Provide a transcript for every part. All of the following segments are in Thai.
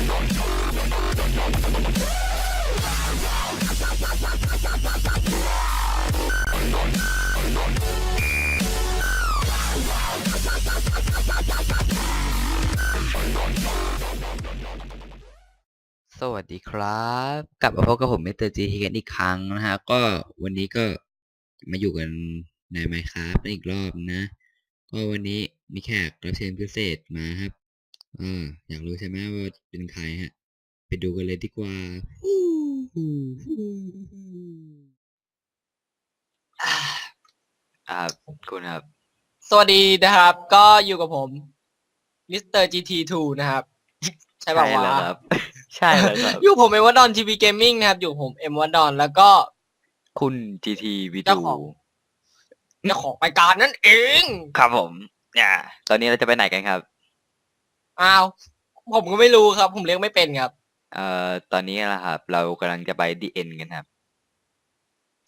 สวัสดีครับ กลับมาพบกับผมเมเตอร์จีทีกันอีกครั้งนะฮะ ก็วันนี้ก็มาอยู่กันในไมค์ครับอีกรอบนะ ก็วันนี้มีแขกรับเชิญพิเศษมาครับ อ่าอยากรู้ใช่ไหมว่าเป็นใครฮะ ไปดูกันเลยดีกว่าฮู้ฮู้ฮู้ฮู้อ่าคุณครับ สวัสดีนะครับ ก็อยู่กับผมมิสเตอร์ GT2 นะครับ ใช่ป่าวเหรอวะครับ ใช่เหรอครับ อยู่ผมเอ็มวัดดอนทีวีเกมมิ่งนะครับ อยู่ผมเอ็มวัดดอนแล้วก็ คุณ GT วิดีเจ้าโอของเจ้าของรายการนั่นเอง ครับผมเนี่ยตอนนี้เราจะไปไหนกันครับ อ้าว ผมก็ไม่รู้ครับ ผมเลี้ยงไม่เป็นครับ เอ่อตอนนี้นะครับ เรากำลังจะไปดีเอ็นกันครับ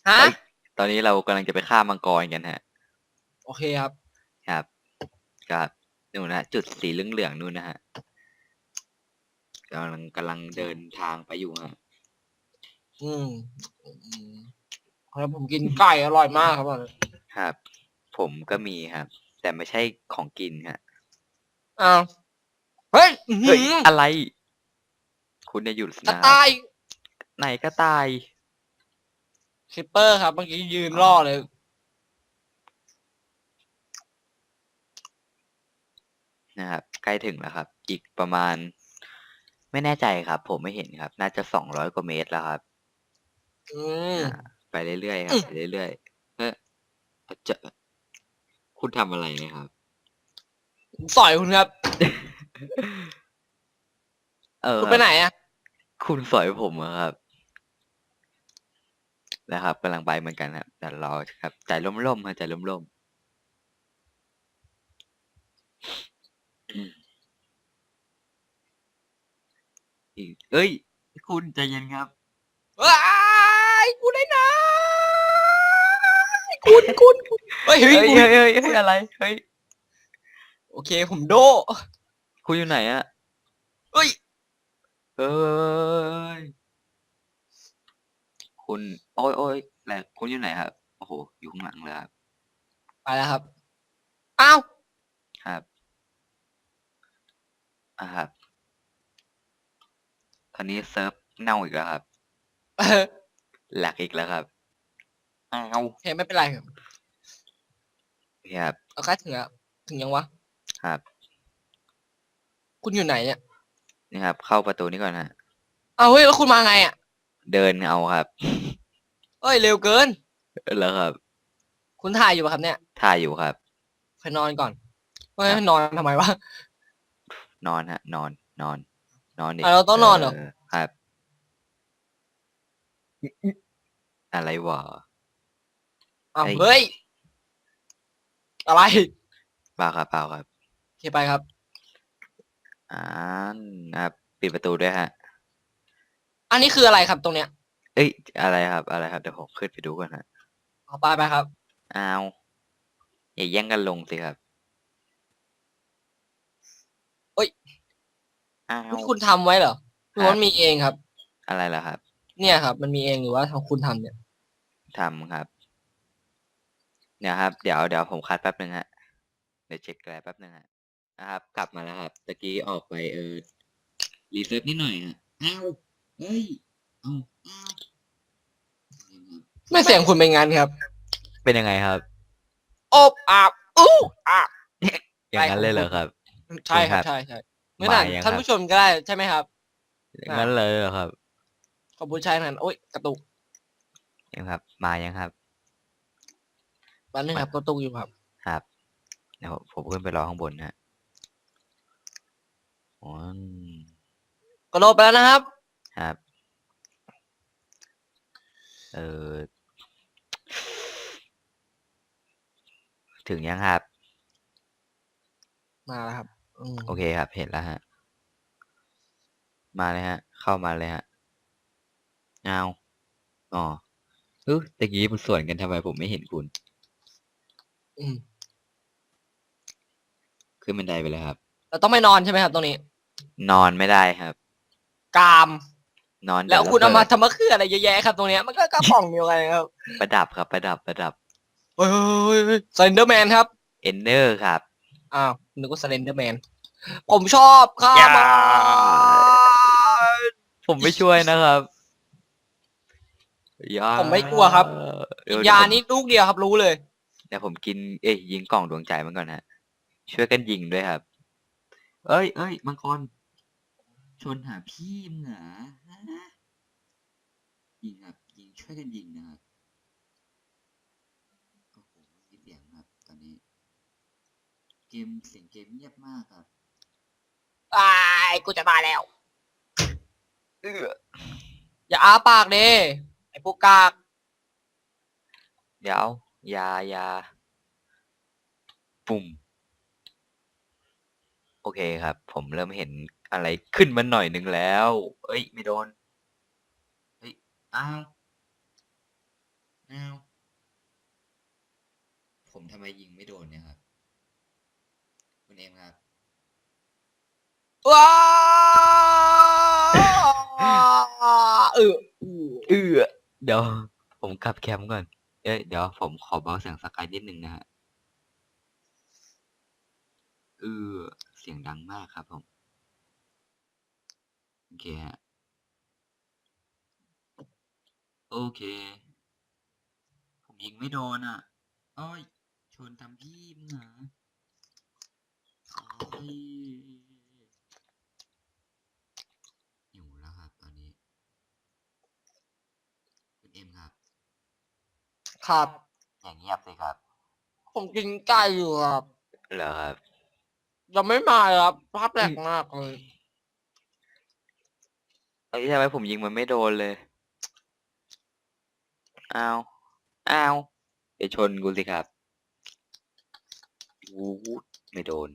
ฮะ เอ้ยตอนนี้เรากำลังจะไปฆ่ามังกรกันฮะ โอเคครับ ครับกับนู่นนะจุดสีเหลืองๆนู่นนะฮะกำลังกำลังเดินทางไปอยู่ฮะ อืมอืมแล้วผมกินไก่อร่อยมากครับตอนนี้ครับ ผมก็มีครับ แต่ไม่ใช่ของกินฮะ อ้าว เฮ้ยอื้อหืเฮ้ยออะไร คุณเนี่ยหยุดกระนะครับต่ายไหนก็ตาย คลิปเปอร์ครับ เมื่อกี้ยืนล่อเลย นะครับ ใกล้ถึงแล้วครับ อีกประมาณ ไม่แน่ใจครับ ผมไม่เห็นครับ น่าจะสองร้อยกว่าเมตรแล้วครับ อืม อ่า ไปเรื่อยๆครับอืมไปเรื่อยๆเออจะคุณทำอะไรเนะครับผมสอยคุณครับ เออคุณไปไหนอะ คุณสอยผมเหรอครับ นะครับกำลังไปเหมือนกันครับแต่รอครับใจร่มๆครับใจร่มๆอืมอีกเอ้ย คุณใจเย็นครับว้ายกูได้นะคุณคุณคุณเฮ้ยเฮ้เฮ้ยยเฮ้ยคุณเฮ้ยเฮ้ยอะไรเฮ้ยโอเคผมโด คุณอยู่ไหนอะเฮ้ย เอ้ย คุณ โอ้ยโอ้ยแหละคุณอยู่ไหนครับ โอ้โห อยู่ข้างหลังเลยครับไปแล้วครับ อ้าว ครับ อ่าครับตอนนี้เซิร์ฟเน่าอีกแล้วครับ เออแหลกอีกแล้วครับ อ้าวโอเคไม่เป็นไรครับครับเอาใกล้ถึงแล้ว ถึงยังวะ ครับ คุณอยู่ไหนเนี่ย นี่ครับ เข้าประตูนี้ก่อนฮะอ้าวเฮ้ยแล้วคุณมาไงอะเดินเอาครับ เอ้ยเร็วเกิน แล้วครับ คุณถ่ายอยู่ปะครับเนี่ยถ่ายอยู่ครับ ไปนอนก่อนเฮ้ยนอนทำไมวะ นอนฮะ นอน นอน นอนดิอะเราต้องนอนเหรอ ครับ อะไรวะ อ้าวเฮ้ยเฮ้ยอะไร เปล่าครับเปล่าครับ โอเคไปครับ อ่านะครับปิดประตูด้วยฮะ อันนี้คืออะไรครับตรงเนี้ยเอ้ยอะไรครับอะไรครับเดี๋ยวผมขึ้นไปดูก่อนฮะเอาไปไปครับ อ้าวอย่าแย่งกันลงสิครับเอ้ย อ้าวนี่คุณทำไว้เหรอหรือว่ามันมีเองครับ อะไรล่ะครับเนี่ยครับ มันมีเองหรือว่าทางคุณทำเนี่ย ทำครับ เดี๋ยวครับ เดี๋ยวเดี๋ยวผมคัดแป๊บหนึ่งฮะเดี๋ยวเช็คแกลแป๊บหนึ่งฮะ นะครับ กลับมาแล้วครับ ตะกี้ออกไปเออรีเซ็ตนิดหน่อยฮะอ้าวเฮ้ยเอาอ้าวไม่เสียงคุณเป็นงานครับ เป็นยังไงครับ อบอาบอู้อาบอย่างนั้นเลยเหรอครับ ใช่ครับครับใช่ใช่เมื่อนั้นมายังท่านครับผู้ชมก็ได้ใช่ไหมครับอย่างนั้นเลยเหรอครับ ขอบคุณชายนั้นโอ้ยกระตุกยังครับ มายังครับแป๊บนึงครับกระตุกอยู่ครับ ครับเดี๋ยวผมขึ้นไปรอข้างบนฮะ อ๋อกระโดดไปแล้วนะครับ ครับ เออ ถึงยังครับ มาแล้วครับอืมโอเคครับ เห็นแล้วฮะ มาเลยฮะ เข้ามาเลยฮะเอาอ๋อเออตะกี้มันสวนกันทำไมผมไม่เห็นคุณ อืมขึ้นบันไดไปเลยครับ เราต้องไม่นอนใช่ไหมครับตรงนี้ นอนไม่ได้ครับ กาม นอนแล้วเดี๋ยคุณเอามาระบิดทำมะเขืออะไรเยอะแยะครับตรงเนี้ยมันก็กระป๋องเดียวกันครับประดับครับประดับประดับเฮ้ยสเลนเดอร์แมนครับเอนเนอร์ครับอ้าวนึกว่าสเลนเดอร์แมนผมชอบครับอย่าผมไม่ช่วยนะครับยาผมไม่กลัวครับเดี๋วยานี้ลูกเดียวครับรู้เลยเดี๋ยวผมกินเอ้ยยิงกล่องดวงใจมันก่อนฮะช่วยกันยิงด้วยครับ เอ้ยเอ้ยมังกร ชนหาพี่มึงเหรอฮะยิงครับ ยิงช่วยกันยิงนะครับโอ้โหไม่มีเสียงครับ ตอนนี้ เกมเสียงเกมเงียบมากครับตายกูจะตายแล้วเอออย่าอ้าปากเด้ไอ้พวกกาก เดี๋ยวยายาปุ่ม โอเคครับ ผมเริ่มเห็นอะไรขึ้นมาหน่อยหนึ่งแล้ว เอ้ย ไม่โดน เฮ้ย อ้าวอ้าว ผมทำไมยิงไม่โดนเนี่ยครับ คุณเอ็มครับ ว้าเออเออเดี๋ยว ผมกลับแคมป์ก่อน เอ้ย เดี๋ยวผมขอเบาเสียงสกายนิดนึงนะฮะเออ เสียงดังมากครับผม โอเคฮะ โอเค ผมยิงไม่โดนอะอ้อยชนทำพี่มึงเหรออ้อยหิวแล้วครับตอนนี้ คุณเอ็มครับ ครับ อย่างเงียบเลยครับ ผมกินไก่อยู่ครับ เหรอครับ ยังไม่มาเลยครับภาพแปลกมากเลยเอ้ยทำไมผมยิงมันไม่โดนเลยอ้าวอ้าวอย่าชนกูสิครับวูดไม่โดน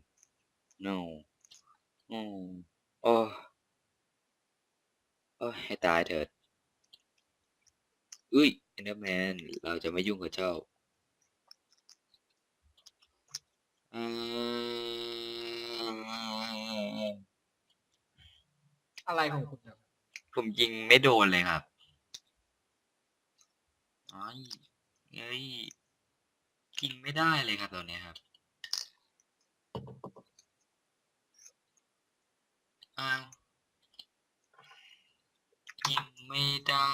no อืมโอ้โอ้ยให้ตายเถิดอุ้ยเอนเดอร์แมน เราจะไม่ยุ่งกับเจ้า อืม อะไรของคุณครับผมยิงไม่โดนเลยครับไอ้ยเอ้ยยิงไม่ได้เลยครับตอนเนี้ยครับ อ้าวยิงไม่ได้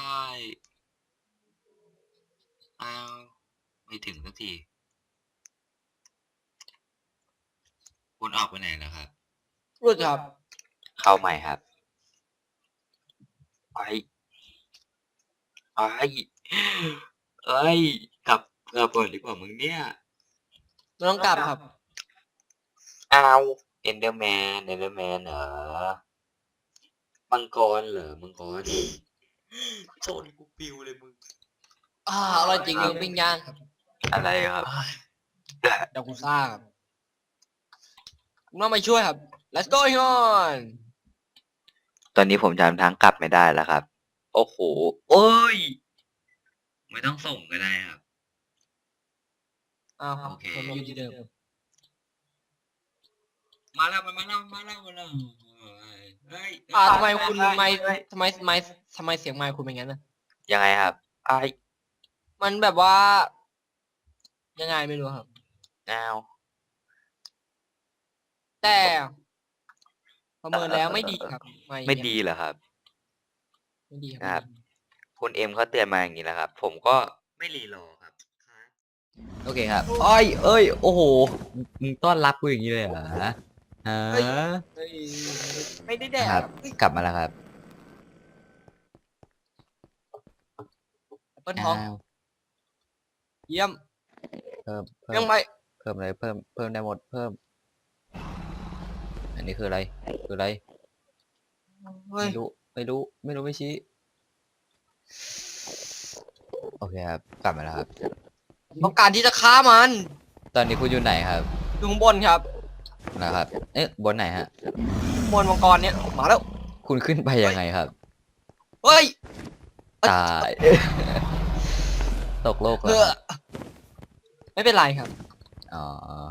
อ้าว ไม่ถึงสักทีคุณออกไปไหนแล้วครับ รู้ครับเข้าใหม่ครับ ไอ้ไอ้เอ้ยกลับกลับก่อนดีกว่ามึงเนี่ยไม่ต้องกลับครับอ้าวเอนเดอร์แมนเอนเดอร์แมนเหรอมังกรเหรอมังกรโจนกูปิวเลยมึงอ่าอร่อยจริงเลยปิ้งย่างครับอะไรครับเดี๋ยวกูซ่าครับน้องมาช่วยครับ let's go on ตอนนี้ผมจำทางกลับไม่ได้แล้วครับ โอ้โห โอ้ย ไม่ต้องส่งก็ได้ครับ อ้าวโอเคมันมาอยู่ที่เดิม มาแล้วมาแล้วมาแล้วมาแล้วเฮ้ยอ่าทำไมคุณเฮ้ยไม่เฮ้ยทำไมไม่ทำไมเสียงไมค์คุณเป็นงั้นนะยังไงครับไอ้มันแบบว่า ยังไงไม่รู้ครับอ้าวแต่ ประเมินแล้วไม่ดีครับไม่ดีเหรอครับ ไม่ดีคครัรับคุณเอ็มเขาเตือนมาอย่างนี้แล้วครับ ผมก็ไม่รีรอครับ โอเคครับอ้อยเอ้ย โอ้โหมึงต้อนรับกูอย่างนี้เลยเหรอฮะเฮ้ย เฮ้ยไม่ได้แดกครับกลับมาแล้วครับเปิ้ลท้องอ้าวเยี่ยมเพิ่มเพิ่ยัมงไม่เพิ่มอะไรเพิ่มเพิ่มได้หมดเพิ่ม อันนี้คืออะไร คืออะไร เฮ้ยไม่รู้ ไม่รู้ ไม่รู้ไม่ชี้ โอเคครับ กลับมาแล้วครับ ต้องการที่จะฆ่ามันตอนนี้คุณอยู่ไหนครับอยู่ข้างบนครับนะครับ เอ๊ะ บนไหนฮะ ข้างบนมังกรเนี่ยมาแล้ว คุณขึ้นไปยังไงครับ เฮ้ย ตาย ตกโลกเอแล้วอไม่เป็นไรครับ อ๋อ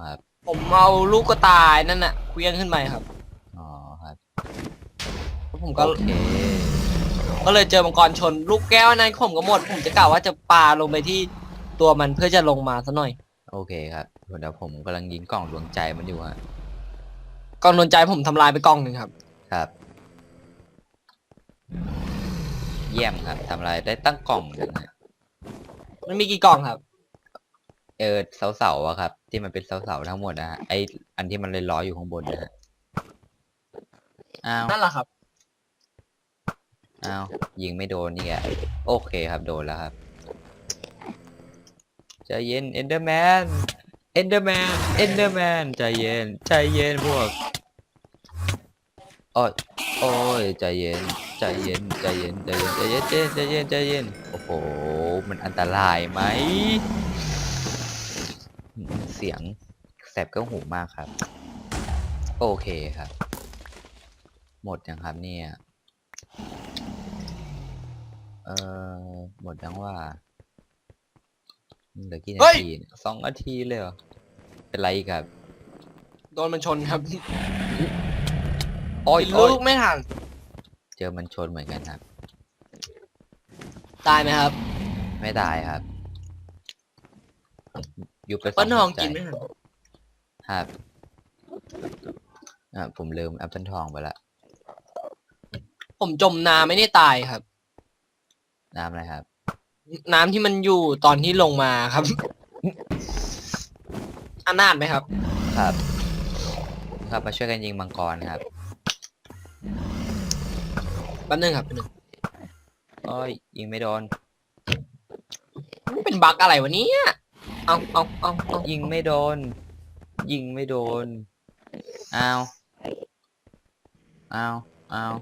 ครับ ผมเอาลูกกระต่ายนั่นน่ะเคลี้ยงขึ้นไปครับ อ๋อครับผผมก็โอเคก็เลยเจอมังกรชน ลูกแก้วอันนั้นผมก็หมด ผมจะกล่าวว่าจะปาลงไปที่ตัวมันเพื่อจะลงมาซะหน่อยโอเคครับเดี๋ยวผมกำลังยิงกล่องดวงใจมันอยู่ฮะกองนนใจผมทำลายไปกล่องหนึ่งครับ ครับ เยี่ยมครับทำอะไรได้ตั้งกล่องหนึ่งฮะมันมีกี่กล่องครับเออเสาเสาๆอะครับ ที่มันเป็นเสาเสาๆทั้งหมดนะฮะไออันที่มันเลยล้ออยู่ข้างบนนะฮะอ้าวนั่นแหละครับ อ้าวยิงไม่โดนนี่แกโอเคครับโดนแล้วครับใจเย็นเอนเดอร์แมนเอนเดอร์แมนเอนเดอร์แมนใจเย็นใจเย็นพวกโอ้ยโอ้ยใจเย็นใจเย็นใจเย็นใจเย็นใจเย็นใจเย็นใจเย็นโอ้โหมันอันตรายไหมเสียงแสบก็หูมากครับ โอเคครับ หมดยังครับเนี่ย เออหมดยังว่าเหลือกี่นาเฮ้ยทีเนี่ยสองนาทีเลยเหรอเป็นไรอีกครับโดนมันชนครับโอ้ยลูโอ้ยกไม่ทันเจอมันชนเหมือนกันครับ ตายไหมครับ ไม่ตายครับ ยุบไปสเปิ้ลทองหัวใจกินไหมครับครับอ่าผมลืมแอปเปิลทองไปละผมจมน้ำไม่ได้ตายครับ น้ำอะไรครับ น้ำที่มันอยู่ตอนที่ลงมาครับอนาถไหมครับ ครับ ครับมาช่วยกันยิงมังกรครับแป๊บนึงครับแป๊บนึงโอ้ยยิงไม่โดนมันเป็นบั๊กอะไรวะเนี่ย เอาเอาเอาเอายิงไม่โดน ยิงไม่โดนอ้าวอ้าวอ้าว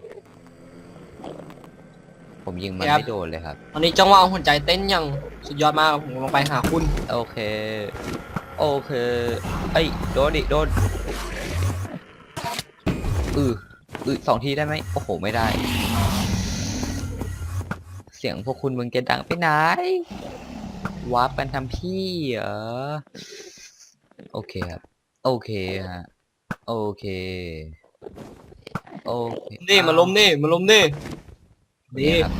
ผมยิงมันไม่โดนเลยครับ ตอนนี้จังหวะหัวใจเต้นอย่างสุดยอดมากครับผมลงไปหาคุณ โอเค โอเคไอ้ยโดนดิโดนอืออือสองทีได้ไหมโอ้โหไม่ได้ เสียงพวกคุณมึงจะดังไปไหน วาร์ปกันทำพี่เหรอ โอเคครับ โอเคฮะ โอเค โอเคนี่มาล้มนี่มาล้มนี่นี่นี่ครับ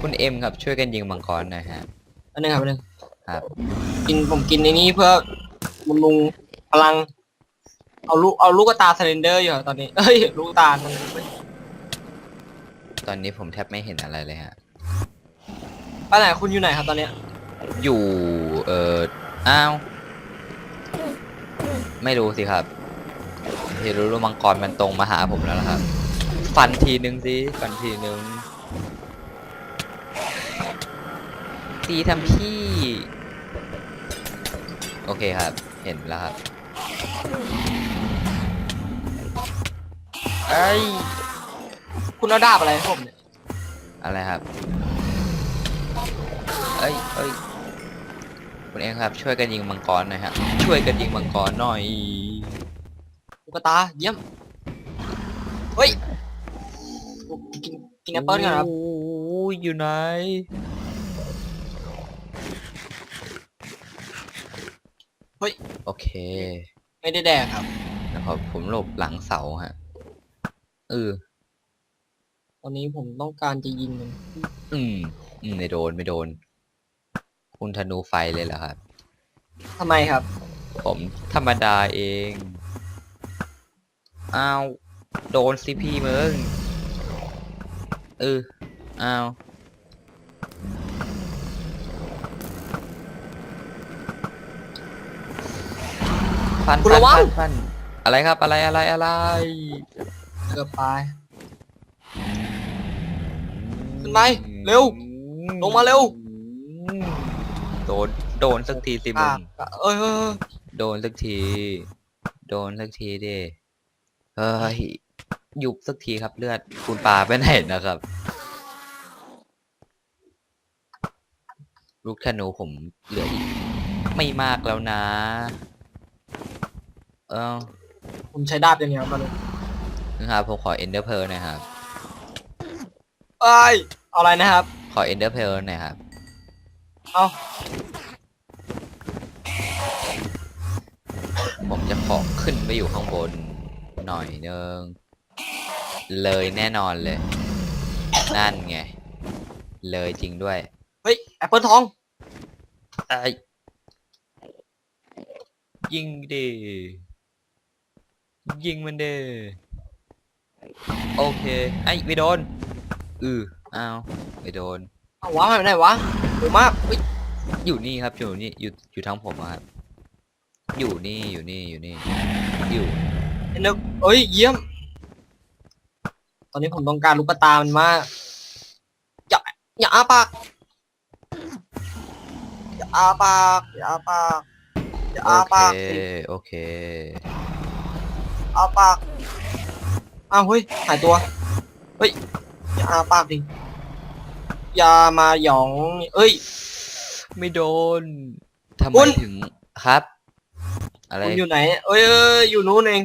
คุณเอ็มครับช่วยกันยิงมังกรหน่อยฮะ อันนึงครับอันนึงครับ กินผมกินในนี้เพื่อบำรุงพลัง เอาลูกเอาลูกตาเซเลนเดอร์อยู่ครับตอนนี้เอ้ยลูกตา ตอนนี้ผมแทบไม่เห็นอะไรเลยฮะ ไปไหนคุณอยู่ไหนครับตอนเนี้ยอยู่เอ่ออ้าว ไม่รู้สิครับเฮรู้รู้มังกรมันตรงมาหาผมแล้วล่ะครับ ฟันทีนึงสิฟันทีนึงตีทำพี่ โอเคครับ เห็นแล้วครับเอ้ยคุณเอาดาบอะไรให้ผมเนี่ยอะไรครับ เอ้ยเอ้ยคุณเองครับ ช่วยกันยิงมังกรหน่อยฮะ ช่วยกันยิงมังกรหน่อยลูกตาเยี่ยมเฮ้ยกินกินแอปเปิ้ลก่อนครับโอ้ยอยู่ไหนเฮ้ยโอเค ไม่ได้แดกครับแล้วพอผมหลบหลังเสาฮะเออตอนนี้ผมต้องการจะยิงมันอืมอืมไม่โดนไม่โดน คุณธนูไฟเลยเหรอครับ ทำไมครับ ผมธรรมดาเอง อ้าว โดนสิพี่มึง เออ อ้าว ฟันคุณฟันระวัฟังนฟัน อะไรครับ อะไรอะไรอะไร เกือบตาย ขึ้นไปเร็ว ลงมาเร็ว โดนโดนสักทีสิมึอะงเอ้ยเอ้ยเอ้ยโดนสักที โดนสักทีดิเฮ้ยหยุบสักทีครับเลือดคุณปาไปไหนนะครับ ลูกธนูผมเหลืออีก ไม่มากแล้วนะ เออผมใช้ดาบอย่างเดียวมาเลยนะครับผมขอ Ender Pearl หนะครับเอ้ยเอาอะไรนะครับ ขอ Ender Pearl หน่อยครับ เอาผมจะขอขึ้นไปอยู่ข้างบนหน่อยนึง เลยแน่นอนเลย นั่นไง เลยจริงด้วย เฮ้ย แอปเปิลทองไอ้ยิงดิยิงมันเด้โอเค ไอ้ไม่โดน อืออ้าวไม่โดน เอาวะหายไปไหนวะโห มากเฮ้ยอยู่นี่ครับอยู่นี่อยู่อยู่ทางผมอะครับอยู่นี่อยู่นี่อยู่นี่อยู่ไอ้นึกเอ้ยเยี่ยม ตอนนี้ผมต้องการลูกตามันมากอย่าอย่าอ้าปากอย่าอ้าปากอย่าอ้าปากอย่าโออ้าเคปากโอเคอ้าปากอ้าวเฮ้ยหายตัวเฮ้ยอย่าอ้าปากดิอ ย่ามาหยอง เอ้ย ไม่โดนทำไมคุณ ถึงครับ อะไรคุณอยู่ไหน เอ้ยเอ้ยอยู่นู้นเอง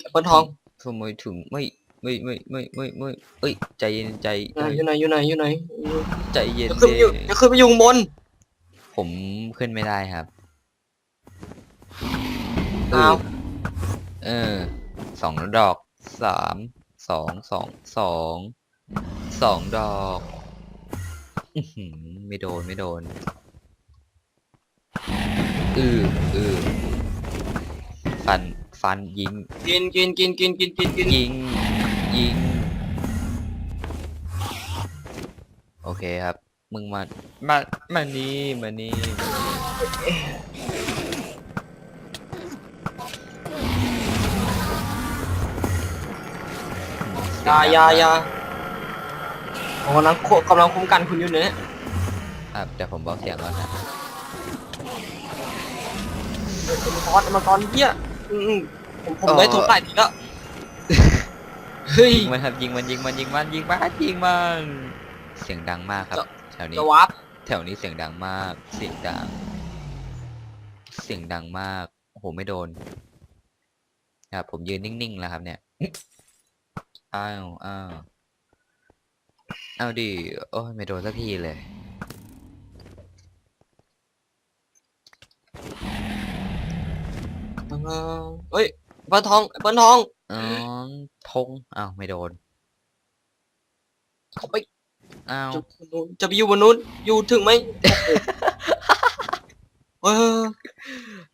แอปเปิลทองทำไมถึงไม่ไม่ไม่ไม่ไม่ไม่เอ้ยใจเย็นใจอยู่ไหนอยู่ไหนอยู่ไหนอยู่ไหนใจเย็นจะขึ้นไปอยู่ดิจะขึ้นไปอยู่ข้างบน ผมขึ้นไม่ได้ครับอ้าว เออสองดอกสามสองสองสอง สองดอกอื้อหือไม่โดนไม่โดน อืออือฟันฟันยิง กินกินกินกินกินกินกินยิง ยิง โอเคครับ มึงมา มามานี่มานี่มานี่อยาอยาอยา ผมกำลังโคกำลังคุ้มกันคุณอยู่เนี่ยครับแต่ผมบอกเสียงก่อนนะเป็นคอสมาตอนเหี้ยอืมผมผมได้ทุบหลายทีแล้วเฮ้ยยิงมันครับยิงมันยิงมันยิงมันยิงมันยิงมันเสียงดังมากครับแถวนี้จะวับแถวนี้เสียงดังมาก เสียงดัง เสียงดังมากโอ้โหไม่โดนครับผมยืนนิ่งๆแล้วครับเนี่ยอ้าวอ้าว เอาดิ โอ้ยไม่โดนสักทีเลย เฮ้ยเปิ้ลทองเปิ้ลทองอ๋อทงอ้าวไม่โดนเขาไปอ้าวจะจะไปอยู่บนนู้น อยู่ถึงไหมเออ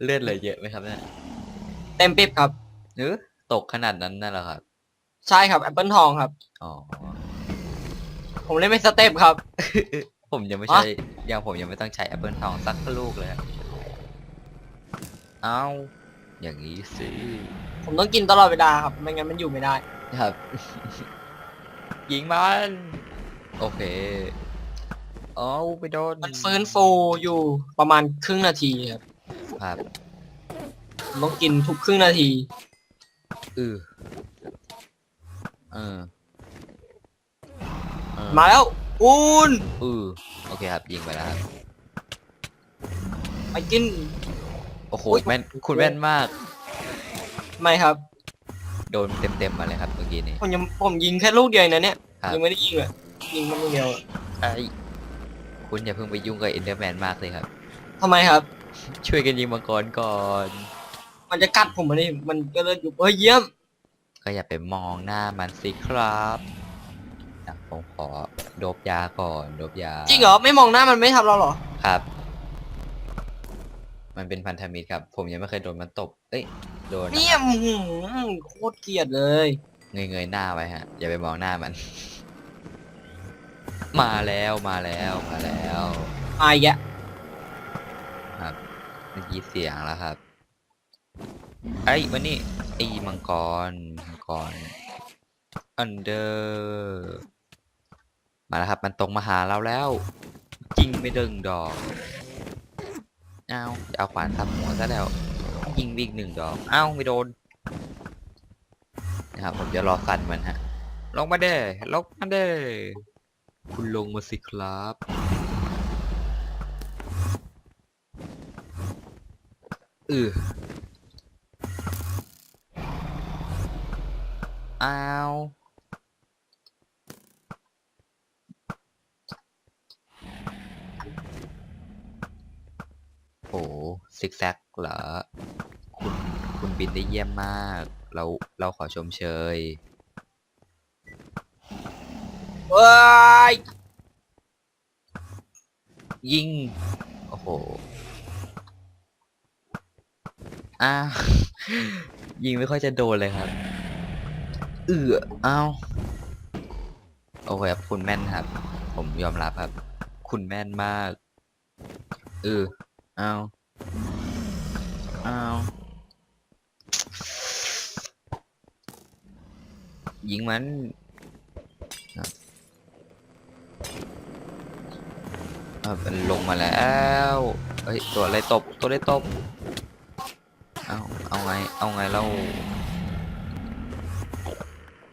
เลือดเลยเยอะไหมครับเนี่ยเต็มปิ๊บครับเออตกขนาดนั้นน่ะเหรอครับ ใช่ครับแอปเปิลทองครับ อ๋อ ผมเล่นเป็นสเต็ปครับ ผมยังไม่ฮะใช่ยังผมยังไม่ต้องใช้แอปเปิลทองสักลูกเลยอะเอาอย่างนี้สิผมต้องกินตลอดเวลาครับ ไม่งั้นมันอยู่ไม่ได้ ครับ ยิงมัน โอเคเอาไปโดนมันฟื้นฟูอยู่ประมาณครึ่งนาทีครับครับผมต้องกินทุกครึ่งนาที อือเออเออ มาแล้วอุนอือโอเคครับยิงไปแล้วครับไปกิน โอ้โหอุ๊ย แม่นคุณแม่นมาก ไม่ครับ โดนเต็มๆมาเลยครับเมื่อกี้นี้ ผมยังผมยิงแค่ลูกเดียวเองนะเนี่ยครับ ยังไม่ได้ยิงเลยยิงมันลูกเดียวอะไอ้คุณอย่าเพิ่งไปยุ่งกับเอนเดอร์แมนมากเลยครับ ทำไมครับ ช่วยกันยิงมังกรก่อน มันจะกัดผมมาดิมันก็เลยอยู่เฮ้ยเยี่ยมก็อย่าไปมองหน้ามันสิครับอะ ผมขอโดบยาก่อนโดบยาจริงเหรอไม่มองหน้ามันไม่ทำเราเหรอ ครับ มันเป็นพันธมิตรครับ ผมยังไม่เคยโดนมันตบ เอ้ยโดนเนี่ยอื้อหือโคตรเกลียดเลย เงยเงยๆหน้าไว้ฮะ อย่าไปมองหน้ามัน มาแล้วมาแล้วมาแล้วอายแยะครับเมื่อกี้เสียงแล้วครับ ไอ้ยมันนี่ไอ้มังกรมังกรอันเดอร์ มาแล้วครับ มันตรงมาหาเราแล้วยิงไม่ดึงดอกเอาจะเอาขวานทับหัวซะแล้วยิงไปอีกหนึ่งดอกเอ้าไม่โดนนะครับผมจะรอฟันมันฮะลงมาเด้ลงมาเด้คุณลงมาสิครับเอออ้าว โหซิกแซกเหรอ คุณคุณบินได้เยี่ยมมาก เราเราขอชมเชยเว้ยยิง โอ้โห อ้ายิงไม่ค่อยจะโดนเลยครับ เอืออ้าโอเคครับ คุณแม่นครับ ผมยอมรับครับ คุณแม่นมาก เออ อ้าว อ้าว ยิงมันครับอะมันลงมาแล้วเอ้ย ตัวอะไรตบ ตัวอะไรตบ เอา เอาไง เอาไงเรา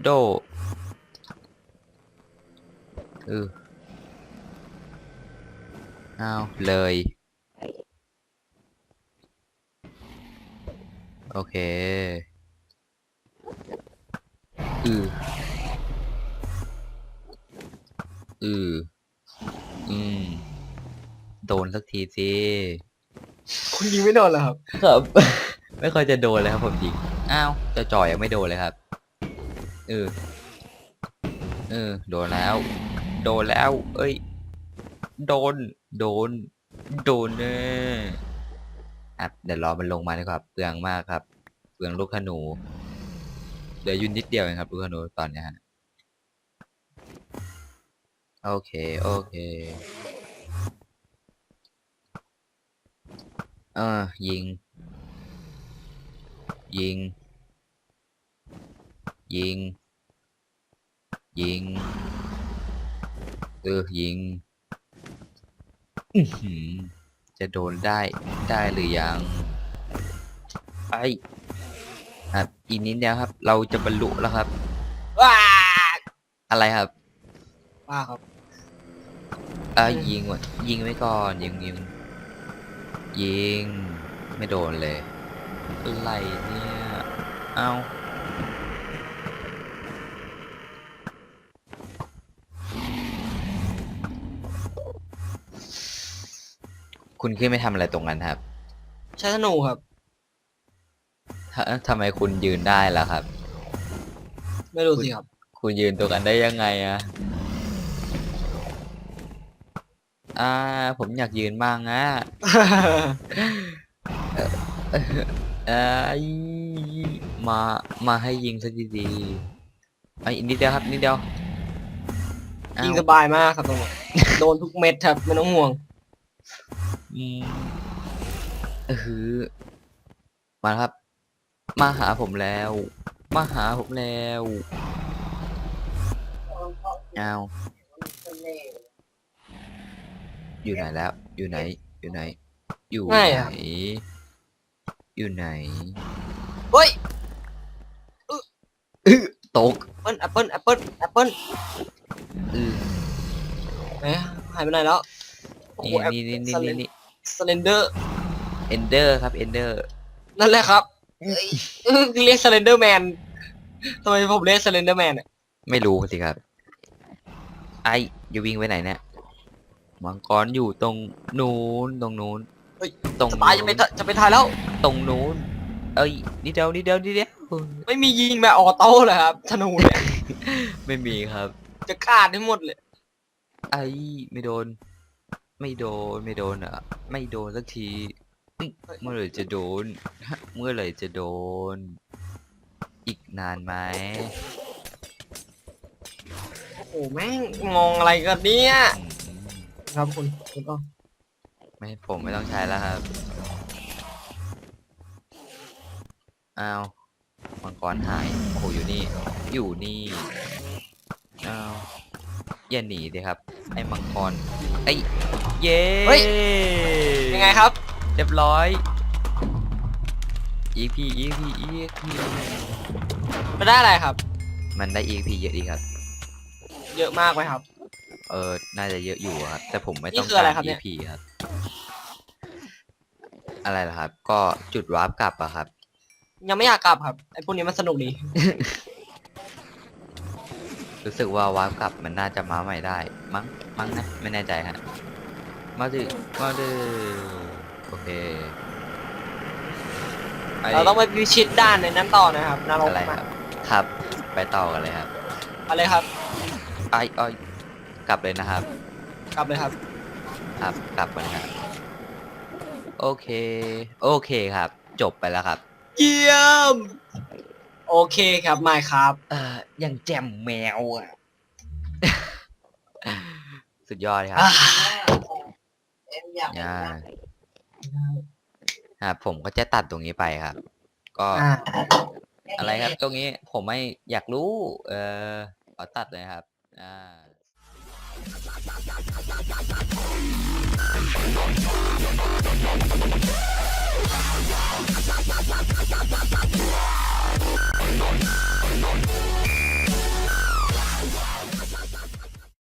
โดเออเอาเลย โอเค อือ อือ อืม โดนสักทีสิ คุณยิงไม่โดนเหรอครับ ครับ ไม่ค่อยจะโดนเลยครับผมจริงอ้าวจะจ่อยยังไม่โดนเลยครับ เออ เออ โดนแล้ว โดนแล้ว เอ้ย โดน โดน โดนเน่ ครับเดี๋ยวรอมันลงมาดีกว่าเปลืองมากครับ เปลืองลูกขนูเหลืออยุ่นิดเดียวเองครับลูกขนูตอนเนี้ยฮะโอเคโอเคเออยิง ยิง ยิง ยิงเออยิง อื้อหือ จะโดนได้ได้หรือยังไปครับอีกนิดเดียวครับ เราจะบรรลุแล้วครับ ว้าอะไรครับว้าครับอะอืมยิงวะยิงไว้ก่อนยิงยิงยิง ไม่โดนเลยอะไรเนี่ย เอา คุณขึ้นไม่ทำอะไรตรงนั้นครับใช้ธนูครับททำไมคุณยืนได้ล่ะครับ ไม่รู้สิครับ คุณยืนตรงกันได้ยังไงอะอ่า ผมอยากยืนบ้างอะเอ้ยมา มาให้ยิงสักดีๆไอ้ยนิดเดียวครับนิดเดียวอ้าวยิงสบายมากครับตรงนี้โดนทุกเม็ดครับไม่ต้องห่วง อืมเออมาครับ มาหาผมแล้ว มาหาผมแล้วอ้าวอยู่ไหนแล้ว อยู่ไหน อยู่ไหน อยู่ไหน อยู่ไหนเฮ้ยตกแอปเปิลแอปเปิลแอปเปิ้ลอือไหนหายไปไหนแล้วนี่นี่นี่นี่ สเลนเดอร์เอนเดอร์ครับเอนเดอร์นั่นแหละครับเอ้ยเอ้ยเรียกสเลนเดอร์แมนทำไมผมเรียกสเลนเดอร์แมนอะไม่รู้สิครับ ไออย่าวิ่งไปไหนเนี่ยมังกรอยู่ตรงนู้นตรงนู้นเฮ้ยตรงจะตายจะไปนู้นจะไปถ่ายแล้ว ตรงนู้น เอ้ยนิดเดียวนิดเดียวนิดเดียวไม่มียิงแบบออโต้เลยครับธนูเนี่ยไม่มีครับ จะขาดให้หมดเลย ไอ้ไม่โดน ไม่โดนไม่โดนอะไม่โดนสักทีเอ้ยเมื่อไหร่จะโดนฮะเมื่อไหร่จะโดน อีกนานไหมโอ้โหแม่งงงอะไรกันเนี่ยอืมครับคุณคุณก็ไม่ผมไม่ต้องใช้แล้วครับอ้าวมังกรหายโอ้โหอยู่นี่ อยู่นี่อ้าวอย่าหนีดิครับ ไอ้มังกรไอ้เย้ยังไงครับ เรียบร้อย EP EP EP ไม่ได้อะไรครับ มันได้ EP เยอะดีครับ เยอะมากไหมครับ เออน่าจะเยอะอยู่ครับ แต่ผมไม่นี่ต้องคืออะไรการครับเนี่ย EP ครับ อะไรล่ะครับ ก็จุดวาร์ปกลับอะครับ ยังไม่อยากกลับครับไอ้พวกนี้มันสนุกดี รู้สึกว่าวาร์ปกลับมันน่าจะมาใหม่ได้ มั้ง มั้งนะ ไม่แน่ใจฮะ มาดิมาดิโอเคไเราต้องไปพิชิตด้านในนั้นต่อนะครับนรกอะไรคมารับ ครับ ไปต่อกันเลยครับอะไรครับ ไอไอกลับเลยนะครับ กลับเลยครับ ครับ กลับมาเลยครับ โอเค โอเคครับ จบไปแล้วครับ เยี่ยม โอเคครับไม่ครับ เอ่ออย่างแจมแมวอะ สุดยอดครับ อ่าครับผมก็จะตัดตรงนี้ไปครับ ก็อะไรครับ ตรงนี้ผมไม่อยากรู้ เออขอตัดเลยครับ อ่า Yeah.